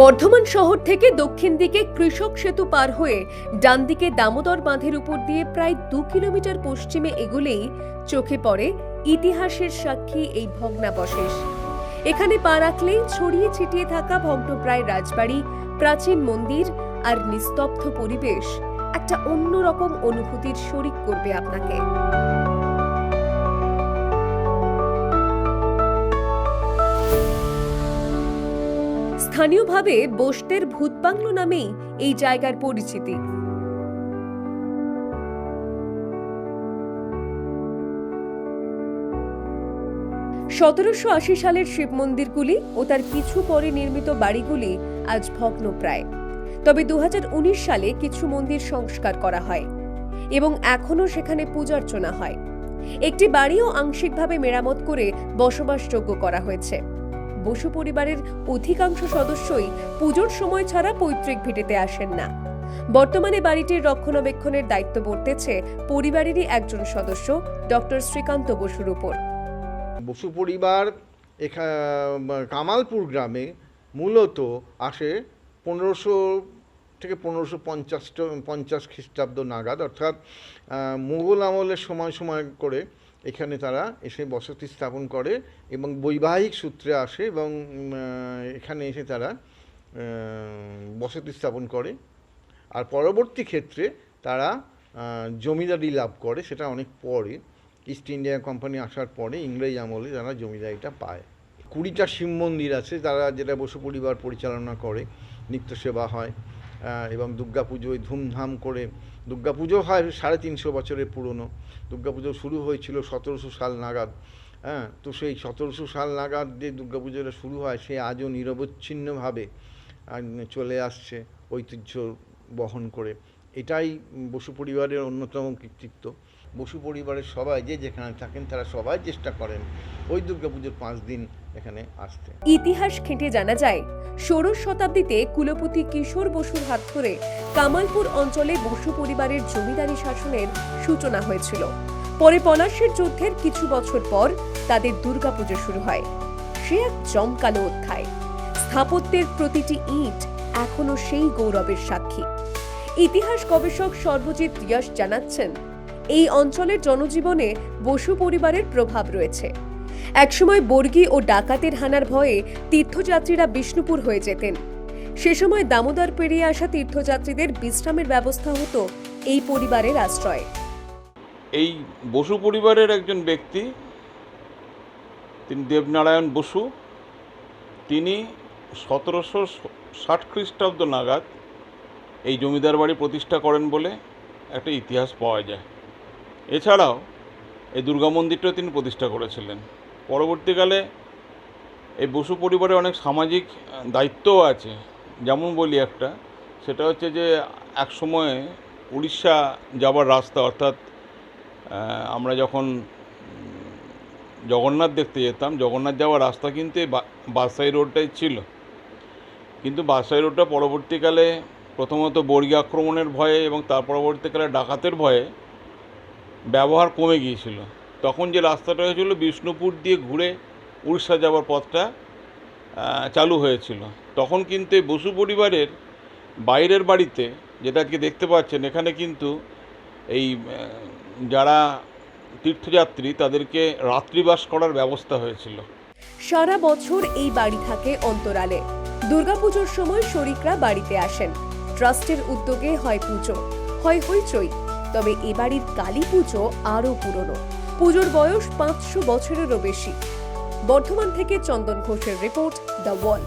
বর্ধমান শহর থেকে দক্ষিণ দিকে কৃষক সেতু পার হয়ে ডান দিকে দামোদর বাঁধের উপর দিয়ে প্রায় দু কিলোমিটার পশ্চিমে এগুলেই চোখে পড়ে ইতিহাসের সাক্ষী এই ভগ্নাবশেষ। এখানে পা রাখলেই ছড়িয়ে ছিটিয়ে থাকা ভগ্নপ্রায় রাজবাড়ি, প্রাচীন মন্দির আর নিস্তব্ধ পরিবেশ একটা অন্যরকম অনুভূতির শরিক করবে আপনাকে। স্থানীয়ভাবে বোস্তের ভূতবাংলো নামেই এই জায়গার পরিচিতি। সতেরোশো আশি সালের শিব মন্দিরগুলি ও তার কিছু পরে নির্মিত বাড়িগুলি আজ ভগ্নপ্রায়। তবে দু হাজার উনিশ সালে কিছু মন্দির সংস্কার করা হয় এবং এখনও সেখানে পূজার্চনা হয়। একটি বাড়িও আংশিকভাবে মেরামত করে বসবাসযোগ্য করা হয়েছে। বসু পরিবারের অধিকাংশ সদস্যই পুজোর সময় ছাড়া পৈতৃক ভিটেতে আসেন না। বর্তমানে বাড়িটির রক্ষণাবেক্ষণের দায়িত্ব বর্তেছে পরিবারেরই একজন সদস্য, ডক্টর শ্রীকান্ত বসুর উপর। বসু পরিবার কামালপুর গ্রামে মূলত আসে পনেরোশো থেকে পনেরোশো পঞ্চাশ পঞ্চাশ খ্রিস্টাব্দ নাগাদ, অর্থাৎ মুঘল আমলের সময় সময় করে এখানে তারা এসে বসতি স্থাপন করে এবং বৈবাহিক সূত্রে আসে এবং এখানে এসে তারা বসতি স্থাপন করে। আর পরবর্তী ক্ষেত্রে তারা জমিদারি লাভ করে, সেটা অনেক পরে। ইস্ট ইন্ডিয়া কোম্পানি আসার পরে ইংরেজ আমলে তারা জমিদারিটা পায়। কুড়িটা শিব মন্দির আছে, তারা যেটা বসু পরিবার পরিচালনা করে, নিত্য সেবা হয়। এবং দুর্গাপুজোয় ধুমধাম করে। দুর্গাপুজো হয় সাড়ে তিনশো বছরের পুরনো। দুর্গাপুজো শুরু হয়েছিল সতেরোশো সাল নাগাদ। হ্যাঁ তো সেই সতেরোশো সাল নাগাদ যে দুর্গাপুজোটা শুরু হয়, সে আজও নিরবচ্ছিন্নভাবে চলে আসছে ঐতিহ্য বহন করে। এটাই বসু পরিবারের অন্যতম কৃতিত্ব। বসু পরিবারের সবাই যে যেখানে থাকেন তারা সবাই চেষ্টা করেন ওই দুর্গাপুজোর পাঁচ দিন এখানে আসতে। ইতিহাস ঘেঁটে জানা যায়, ষোড়শ শতাব্দীতে কুলপতি কিশোর বসুর হাত ধরে কামালপুর অঞ্চলে বসু পরিবারের জমিদারি শাসনের সূচনা হয়েছিল। পরে পলাশীর যুদ্ধের কিছু বছর পর তাদের দুর্গাপুজো শুরু হয়। সে এক জমকালো অধ্যায়। স্থাপত্যের প্রতিটি ইট এখনও সেই গৌরবের সাক্ষী। ইতিহাস গবেষক সর্বজিৎ ইয়াস জানাচ্ছেন এই অঞ্চলের জনজীবনে বসু পরিবারের প্রভাব রয়েছে। একসময় বর্গী ও ডাকাতের হানার ভয়ে তীর্থযাত্রীরা বিষ্ণুপুর হয়ে যেতেন। সে সময় দামোদর পেরিয়ে আসা তীর্থযাত্রীদের বিশ্রামের ব্যবস্থা হতো এই পরিবারের আশ্রয়ে। এই বসু পরিবারের একজন ব্যক্তি, তিনি দেবনারায়ণ বসু, তিনি সতেরোশো ষাট খ্রিস্টাব্দ নাগাদ এই জমিদার বাড়ি প্রতিষ্ঠা করেন বলে একটা ইতিহাস পাওয়া যায়। এছাড়াও এই দুর্গা মন্দিরটাও তিনি প্রতিষ্ঠা করেছিলেন। পরবর্তীকালে এই বসু পরিবারে অনেক সামাজিক দায়িত্বও আছে। যেমন বলি একটা, সেটা হচ্ছে যে এক সময়ে উড়িষ্যা যাবার রাস্তা, অর্থাৎ আমরা যখন জগন্নাথ দেখতে যেতাম, জগন্নাথ যাওয়ার রাস্তা কিন্তু এই বাসাই রোডটাই ছিল। কিন্তু বাসাই রোডটা পরবর্তীকালে প্রথমত বর্গী আক্রমণের ভয়ে এবং তার পরবর্তীকালে ডাকাতের ভয়ে ব্যবহার কমে গিয়েছিল। তখন যে রাস্তাটা হয়েছিল বিষ্ণুপুর দিয়ে ঘুরে উড়িষ্যা যাওয়ার পথটা চালু হয়েছিল। তখন কিন্তু এই বসু পরিবারের বাইরের বাড়িতে, যেটা আজকে দেখতে পাচ্ছেন, এখানে কিন্তু এই যারা তীর্থযাত্রী, তাদেরকে রাত্রিবাস করার ব্যবস্থা হয়েছিল। সারা বছর এই বাড়ি থাকে অন্তরালে। দুর্গাপুজোর সময় শরিকরা বাড়িতে আসেন। ট্রাস্টের উদ্যোগে হয় পুজো, হয় হইচই। তবে এ বাড়ির কালী পুজো আরও পুরনো। পুজোর বয়স পাঁচশো বছরেরও বেশি। বর্ধমান থেকে চন্দন ঘোষের রিপোর্ট, দ্য ওয়াল